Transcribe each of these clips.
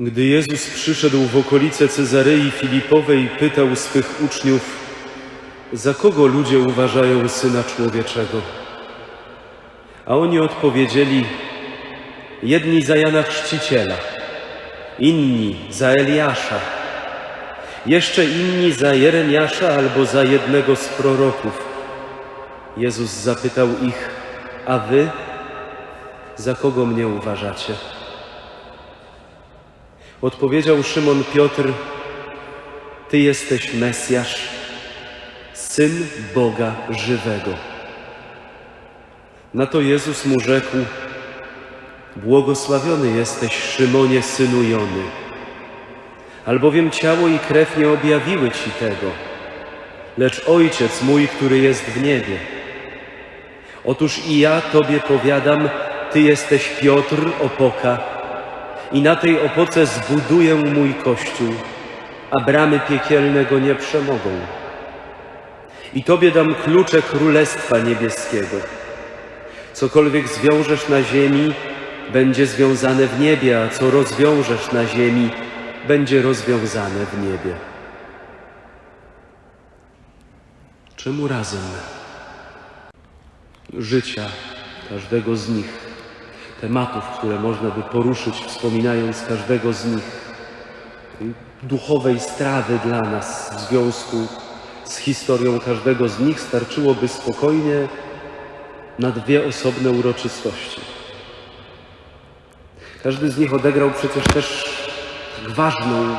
Gdy Jezus przyszedł w okolice Cezarei Filipowej, pytał swych uczniów, za kogo ludzie uważają Syna Człowieczego? A oni odpowiedzieli, jedni za Jana Chrzciciela, inni za Eliasza, jeszcze inni za Jeremiasza albo za jednego z proroków. Jezus zapytał ich, a wy za kogo mnie uważacie? Odpowiedział Szymon Piotr, Ty jesteś Mesjasz, Syn Boga żywego. Na to Jezus mu rzekł, Błogosławiony jesteś, Szymonie, synu Jony, albowiem ciało i krew nie objawiły Ci tego, lecz Ojciec mój, który jest w niebie. Otóż i ja Tobie powiadam, Ty jesteś Piotr, opoka, i na tej opoce zbuduję mój kościół, a bramy piekielne go nie przemogą. I Tobie dam klucze Królestwa Niebieskiego. Cokolwiek zwiążesz na ziemi, będzie związane w niebie, a co rozwiążesz na ziemi, będzie rozwiązane w niebie. Czemu razem? Życia każdego z nich tematów, które można by poruszyć, wspominając każdego z nich, duchowej strawy dla nas w związku z historią każdego z nich, starczyłoby spokojnie na dwie osobne uroczystości. Każdy z nich odegrał przecież też ważną,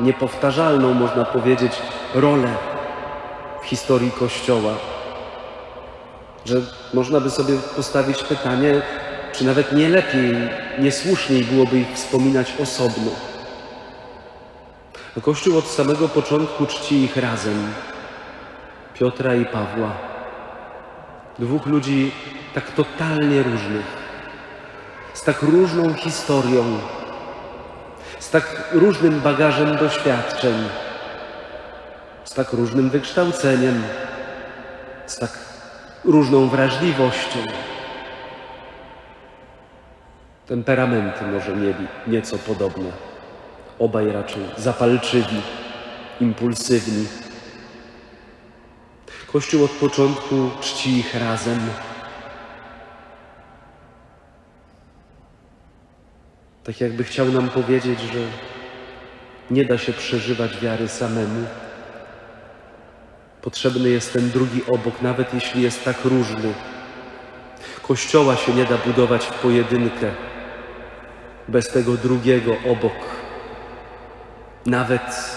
niepowtarzalną, można powiedzieć, rolę w historii Kościoła. Że można by sobie postawić pytanie, czy nawet nie lepiej, nie słuszniej byłoby ich wspominać osobno. Kościół od samego początku czci ich razem. Piotra i Pawła. Dwóch ludzi tak totalnie różnych, z tak różną historią, z tak różnym bagażem doświadczeń, z tak różnym wykształceniem, z tak różną wrażliwością. Temperamenty może mieli nieco podobne. Obaj raczej zapalczywi, impulsywni. Kościół od początku czci ich razem. Tak jakby chciał nam powiedzieć, że nie da się przeżywać wiary samemu. Potrzebny jest ten drugi obok, nawet jeśli jest tak różny. Kościoła się nie da budować w pojedynkę bez tego drugiego obok. Nawet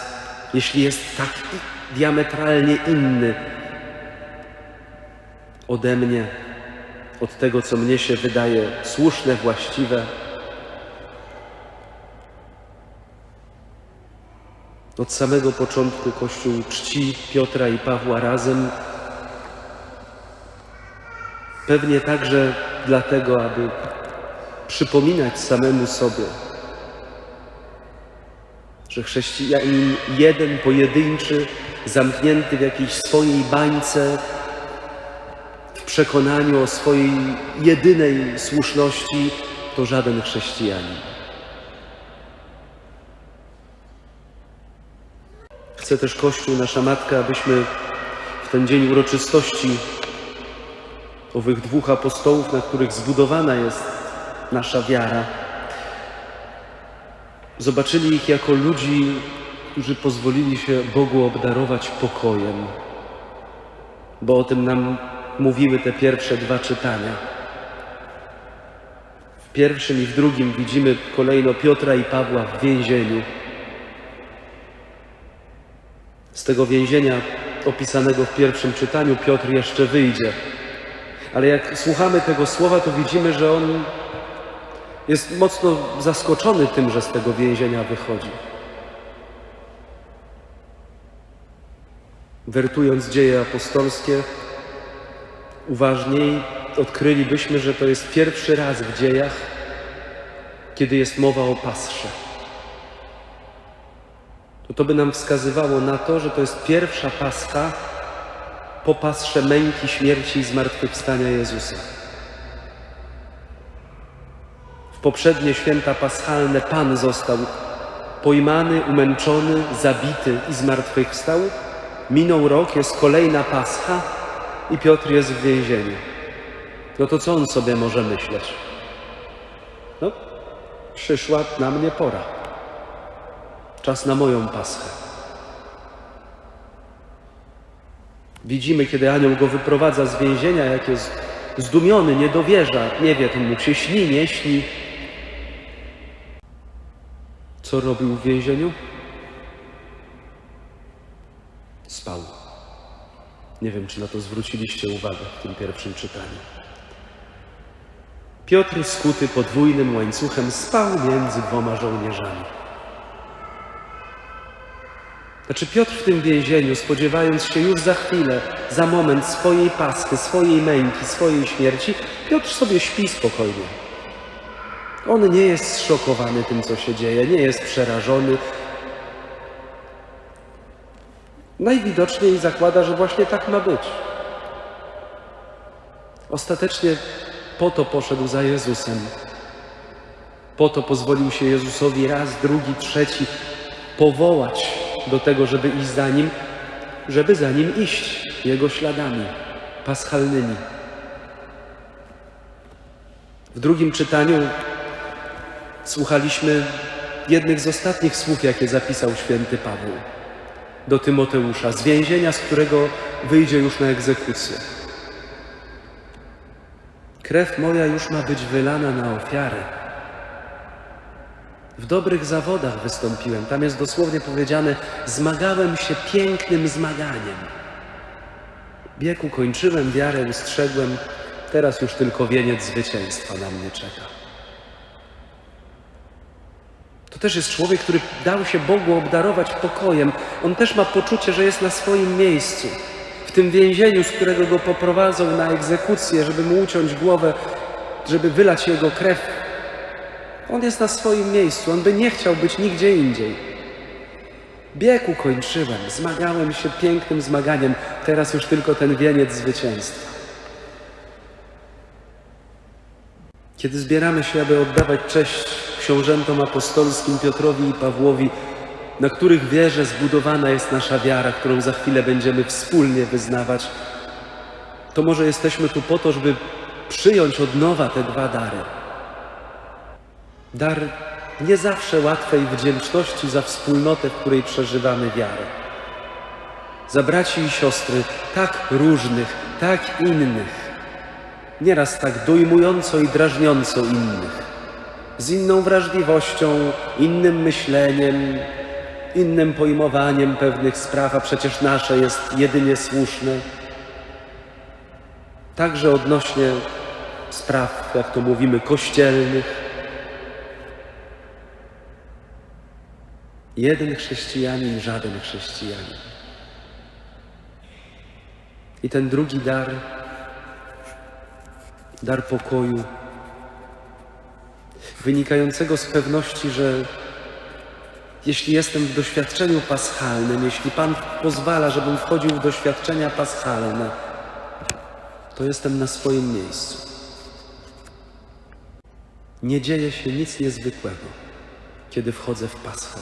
jeśli jest tak diametralnie inny ode mnie, od tego, co mnie się wydaje słuszne, właściwe. Od samego początku Kościół czci Piotra i Pawła razem. Pewnie także dlatego, aby przypominać samemu sobie, że chrześcijanin jeden, pojedynczy, zamknięty w jakiejś swojej bańce, w przekonaniu o swojej jedynej słuszności, to żaden chrześcijanin. Chce też Kościół, nasza Matka, abyśmy w ten dzień uroczystości owych dwóch apostołów, na których zbudowana jest nasza wiara, zobaczyli ich jako ludzi, którzy pozwolili się Bogu obdarować pokojem, bo o tym nam mówiły te pierwsze dwa czytania. W pierwszym i w drugim widzimy kolejno Piotra i Pawła w więzieniu. Z tego więzienia opisanego w pierwszym czytaniu Piotr jeszcze wyjdzie. Ale jak słuchamy tego słowa, to widzimy, że on jest mocno zaskoczony tym, że z tego więzienia wychodzi. Wertując dzieje apostolskie, uważniej odkrylibyśmy, że to jest pierwszy raz w dziejach, kiedy jest mowa o pasrze. To, to by nam wskazywało na to, że to jest pierwsza paska po pasrze męki, śmierci i zmartwychwstania Jezusa. W poprzednie święta paschalne Pan został pojmany, umęczony, zabity i zmartwychwstał. Minął rok, jest kolejna pascha i Piotr jest w więzieniu. No to co on sobie może myśleć? No, przyszła na mnie pora. Czas na moją paschę. Widzimy, kiedy anioł go wyprowadza z więzienia, jak jest zdumiony, nie dowierza, nie wie, to mu się śni, nie śni. Co robił w więzieniu? Spał. Nie wiem, czy na to zwróciliście uwagę w tym pierwszym czytaniu. Piotr, skuty podwójnym łańcuchem, spał między dwoma żołnierzami. Znaczy Piotr w tym więzieniu, spodziewając się już za chwilę, za moment swojej paschy, swojej męki, swojej śmierci, Piotr sobie śpi spokojnie. On nie jest zszokowany tym, co się dzieje, nie jest przerażony. Najwidoczniej zakłada, że właśnie tak ma być. Ostatecznie po to poszedł za Jezusem. Po to pozwolił się Jezusowi raz, drugi, trzeci powołać do tego, żeby iść za Nim, żeby za Nim iść Jego śladami paschalnymi. W drugim czytaniu słuchaliśmy jednych z ostatnich słów, jakie zapisał święty Paweł do Tymoteusza, z więzienia, z którego wyjdzie już na egzekucję. Krew moja już ma być wylana na ofiarę. W dobrych zawodach wystąpiłem. Tam jest dosłownie powiedziane: zmagałem się pięknym zmaganiem. Bieg ukończyłem, wiarę ustrzegłem, teraz już tylko wieniec zwycięstwa na mnie czeka. To też jest człowiek, który dał się Bogu obdarować pokojem. On też ma poczucie, że jest na swoim miejscu. W tym więzieniu, z którego go poprowadzą na egzekucję, żeby mu uciąć głowę, żeby wylać jego krew. On jest na swoim miejscu. On by nie chciał być nigdzie indziej. Bieg ukończyłem, zmagałem się pięknym zmaganiem. Teraz już tylko ten wieniec zwycięstwa. Kiedy zbieramy się, aby oddawać cześć książętom apostolskim Piotrowi i Pawłowi, na których wierze zbudowana jest nasza wiara, którą za chwilę będziemy wspólnie wyznawać, to może jesteśmy tu po to, żeby przyjąć od nowa te dwa dary. Dar nie zawsze łatwej wdzięczności za wspólnotę, w której przeżywamy wiarę. Za braci i siostry tak różnych, tak innych, nieraz tak dojmująco i drażniąco innych, z inną wrażliwością, innym myśleniem, innym pojmowaniem pewnych spraw, a przecież nasze jest jedynie słuszne. Także odnośnie spraw, jak to mówimy, kościelnych. Jeden chrześcijanin, żaden chrześcijanin. I ten drugi dar, dar pokoju, wynikającego z pewności, że jeśli jestem w doświadczeniu paschalnym, jeśli Pan pozwala, żebym wchodził w doświadczenia paschalne, to jestem na swoim miejscu. Nie dzieje się nic niezwykłego, kiedy wchodzę w paschę,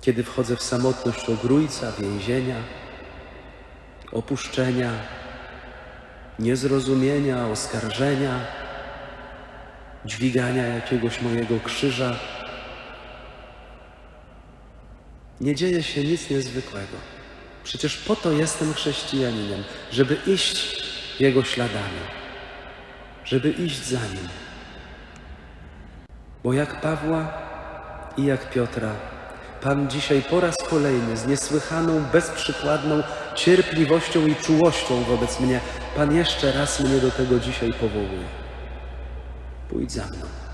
kiedy wchodzę w samotność ogrójca, więzienia, opuszczenia, niezrozumienia, oskarżenia, dźwigania jakiegoś mojego krzyża. Nie dzieje się nic niezwykłego. Przecież po to jestem chrześcijaninem, żeby iść Jego śladami, żeby iść za Nim. Bo jak Pawła i jak Piotra, Pan dzisiaj po raz kolejny z niesłychaną, bezprzykładną cierpliwością i czułością wobec mnie, Pan jeszcze raz mnie do tego dzisiaj powołuje. 不会这样的。